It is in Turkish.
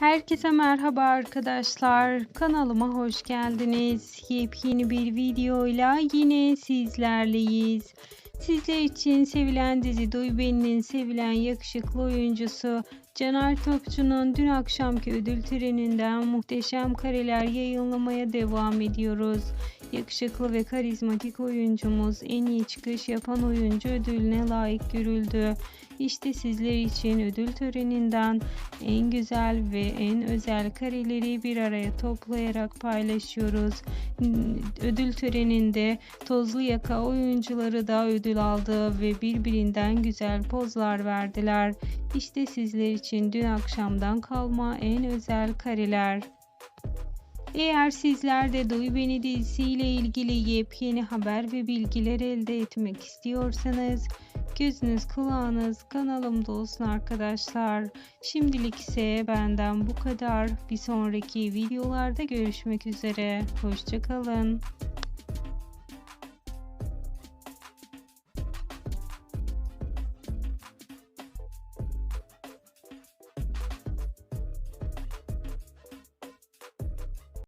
Herkese merhaba arkadaşlar. Kanalıma hoş geldiniz. Yepyeni bir videoyla yine sizlerleyiz. Sizler için sevilen dizi Duy sevilen yakışıklı oyuncusu Caner Topçu'nun dün akşamki ödül töreninden muhteşem kareler yayınlamaya devam ediyoruz. Yakışıklı ve karizmatik oyuncumuz en iyi çıkış yapan oyuncu ödülüne layık görüldü. İşte sizler için ödül töreninden en güzel ve en özel kareleri bir araya toplayarak paylaşıyoruz. Ödül töreninde Tozlu Yaka oyuncuları da ödül aldı ve birbirinden güzel pozlar verdiler. İşte sizler için dün akşamdan kalma en özel kareler. Eğer sizler de Duy Beni dizisiyle ilgili yepyeni haber ve bilgiler elde etmek istiyorsanız gözünüz kulağınız kanalımda olsun arkadaşlar. Şimdilik ise benden bu kadar. Bir sonraki videolarda görüşmek üzere. Hoşçakalın.